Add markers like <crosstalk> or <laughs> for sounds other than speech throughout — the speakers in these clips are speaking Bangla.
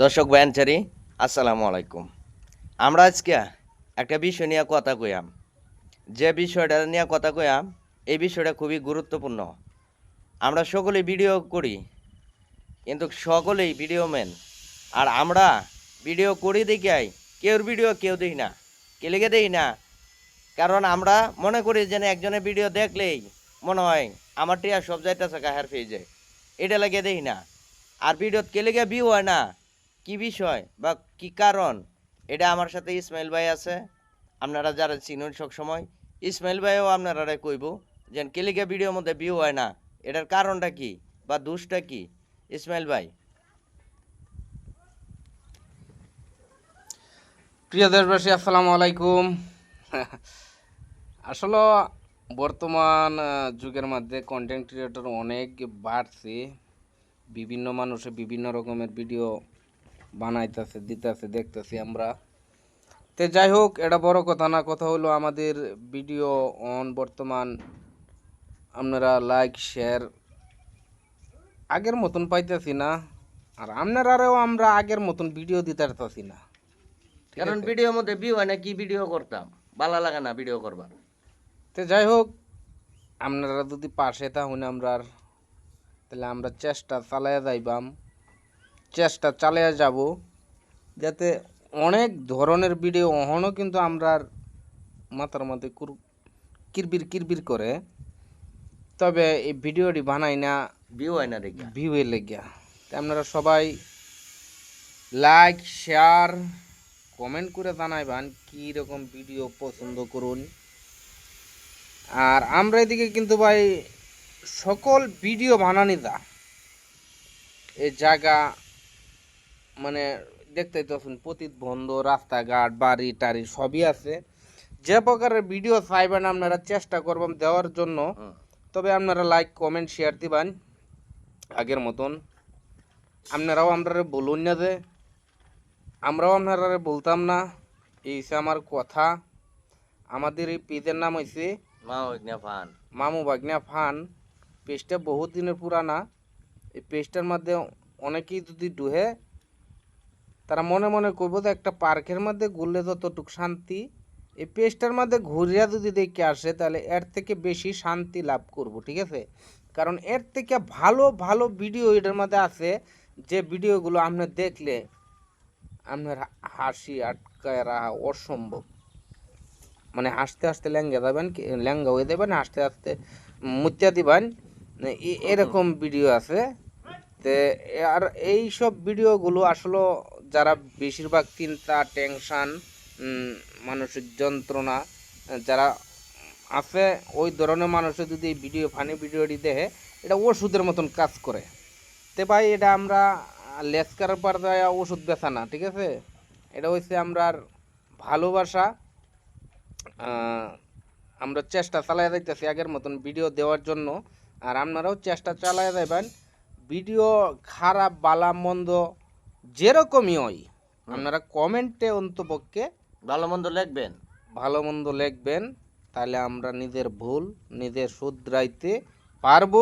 দর্শক বায়ানচারি আসসালামু আলাইকুম। আমরা আজকে একটা বিষয় নিয়ে কথা কইয়াম। যে বিষয়টা নিয়ে কথা কইয়াম, এই বিষয়টা খুবই গুরুত্বপূর্ণ। আমরা সকলেই ভিডিও করি, কিন্তু সকলেই ভিডিও ম্যান। আর আমরা ভিডিও করি দেখাই কেউর ভিডিও কেউ দেখি না, কে লিখে দেখি না। কারণ আমরা মনে করি যে না একজনের ভিডিও দেখলেই মনে হয়, আমার টিয়া সব যাইতেছে কাহার পেয়ে এটা লাগে দেখি না। আর ভিডিওত কে লেগে হয় না কি বিষয় বা কি কারণ? এটা আমার সাথে ইসমাইল ভাই আছে। আপনারা যারা চিনুন সব সময় ইসমাইল ভাইও আপনারা কইব যে কেলিকা ভিডিওর মধ্যে ভিউ হয় না? এটার কারণটা কি বা দোষটা কি? ইসমাইল ভাই। প্রিয় দেশবাসী, আসসালামু আলাইকুম। <laughs> আসলে বর্তমান যুগের মধ্যে কন্টেন্ট ক্রিয়েটর অনেক বাড়ছে। বিভিন্ন মানুষে বিভিন্ন রকমের ভিডিও বানাইতেছে দিতেছে দেখতেছি আমরা। তে যাই হোক এটা বড় কথা না কথা হলো আমাদের ভিডিও অন বর্তমান। আপনারা লাইক শেয়ার আগের মতন পাইতেছি না আর আপনারাও আমরা আগের মতন ভিডিও দিতে পারতেছি না। কারণ? ভিডিওর মধ্যে ভিউ হয় না কি ভিডিও করতাম? ভালো লাগে না ভিডিও করবার। তো যাই হোক আপনারা যদি পাশে থাকুন আমরা তাহলে আমরা চেষ্টা চালাইয়া যাইবাম। চেষ্টা চালিয়ে যাব। যাতে অনেক ধরনের ভিডিও অহনও কিন্তু আমরা মাথার মধ্যে কুর কিরবির কিরবির করে। তবে এই ভিডিওটি বানাই না। ভিউ হয় না দেখি ভিউয়ে লেগিয়া। তো আপনারা সবাই লাইক শেয়ার কমেন্ট করে জানাইবান কী রকম ভিডিও পছন্দ করুন। আর আমরা এদিকে কিন্তু ভাই সকল ভিডিও বানানি দা। এই জায়গা মানে দেখতেই তো পতিত বন্ধ রাস্তাঘাট বাড়ি টাড়ি সবই আছে। যে প্রকারের ভিডিও চাইবেন আপনারা চেষ্টা করবেন দেওয়ার জন্য। তবে আপনারা লাইক কমেন্ট শেয়ার দিবেন। আগের মতন। আপনারাও আপনারা বলুন না যে আমরাও আপনারা বলতাম না। এই আমার কথা। আমাদের এই পেজের নাম হয়েছে মা ওইখানে ফান। মামু বাগনা ফান। পেজটা বহুত দিনের পুরানা। এই পেজটার মধ্যে অনেকেই যদি ডুহে তারা মনে মনে করব যে একটা পার্কের মধ্যে ঘুরলে যতটুকু শান্তি, এই পেজটার মধ্যে ঘুরিয়া যদি দেখে আসে তাহলে এর থেকে বেশি শান্তি লাভ করব, ঠিক আছে? কারণ এর থেকে ভালো ভালো ভিডিও এটার মধ্যে আছে যে ভিডিওগুলো আপনি দেখলে আপনার হাসি আটকায় রাখা অসম্ভব। মানে হাসতে হাসতে ল্যাঙ্গা দেবেন কি- ল্যাঙ্গা হয়ে দেবেন, হাসতে হাসতে মুচা দিবেন। এরকম ভিডিও আছে। তে আর এই সব ভিডিওগুলো আসলে যারা বেশিরভাগ চিন্তা, টেনশান মানসিক যন্ত্রণা যারা আছে, ওই ধরনের মানুষের যদি ভিডিও, ফানি ভিডিওটি দেখে, এটা ওষুধের মতন কাজ করে। তে ভাই, এটা আমরা লেসকার পর্যায়ে ওষুধ বেচা না, ঠিক আছে? এটা হচ্ছে আমরা ভালোবাসা আমরা চেষ্টা চালাই যাইতেছি আগের মতন ভিডিও দেওয়ার জন্য। আর আপনারাও চেষ্টা চালাই যাবেন ভিডিও খারাপ, বালা, মন্দ যেরকমই হয় আপনারা কমেন্টে অন্তপক্ষে ভালো মন্দ লিখবেন। ভালো মন্দ লিখবেন তাহলে আমরা নিজের ভুল নিজে শুধরাইতে পারব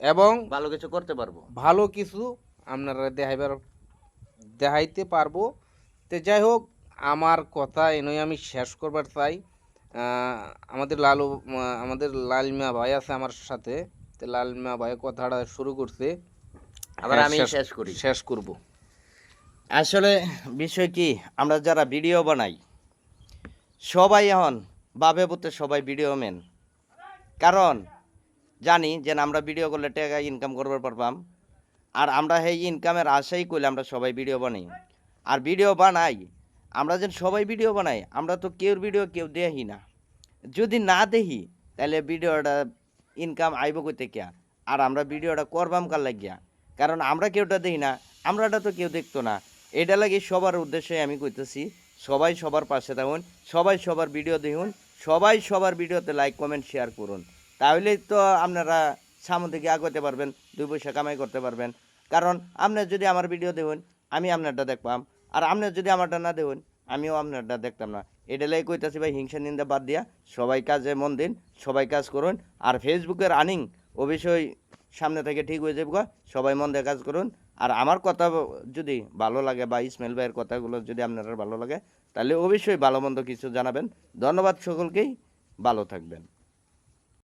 এবং ভালো কিছু করতে পারব। ভালো কিছু আপনারা দেখাইবার দেখাইতে পারব। তো যাই হোক আমার কথা এনেই আমি শেষ করবার চাই। আমাদের লালু আমাদের লালমিয়া ভাই আছে আমার সাথে। তো লালমিয়া ভাই কথাটা শুরু করছে। আবার হ্যাঁ, আমি শেষ করি। শেষ করব। আসলে বিষয় কি, আমরা যারা ভিডিও বানাই, সবাই এখন বাবে বলতে সবাই ভিডিও মেন। কারণ জানি যে আমরা ভিডিও করলে টাকা ইনকাম করবার পারবাম। আর আমরা সেই ইনকামের আশাই করলে আমরা সবাই ভিডিও বানাই। আর ভিডিও বানাই, আমরা যেন সবাই ভিডিও বানাই, আমরা তো কেউ ভিডিও কেউ দেখি না। যদি না দেখি তাহলে ভিডিওটা ইনকাম আইব করতে কিয়া? আর আমরা ভিডিওটা করবাম কার লাগিয়া? কারণ আমরা কেউটা দেখি না, আমরাটা তো কেউ দেখতো না। এটা লাগে সবার উদ্দেশ্যে আমি কইতেছি, সবাই সবার পাশে থাকুন, সবাই সবার ভিডিও দেখুন, সবাই সবার ভিডিওতে লাইক কমেন্ট শেয়ার করুন। তাহলেই তো আপনারা সামনে দিকে আগাতে পারবেন, দুই পয়সা কামাই করতে পারবেন। কারণ আপনার যদি আমার ভিডিও দেখুন, আমি আপনারটা দেখবাম আর আপনার যদি আমারটা না দেখুন, আমিও আপনারটা দেখতাম না। এটা লাই কইতাছি ভাই, হিংসা নিন্দা বাদ দিয়া সবাই কাজে মন দিন, সবাই কাজ করুন। আর ফেসবুকের আর্নিং বিষয় সামনে থেকে ঠিক হয়ে যাবে সবাই মন দিয়ে কাজ করুন। আর আমার কথা যদি ভালো লাগে বা ইসমাইল ভাইয়ের কথাগুলো যদি আপনার ভালো লাগে, তাহলে অবশ্যই ভালো মন্দ কিছু জানাবেন। ধন্যবাদ সকলকেই, ভালো থাকবেন।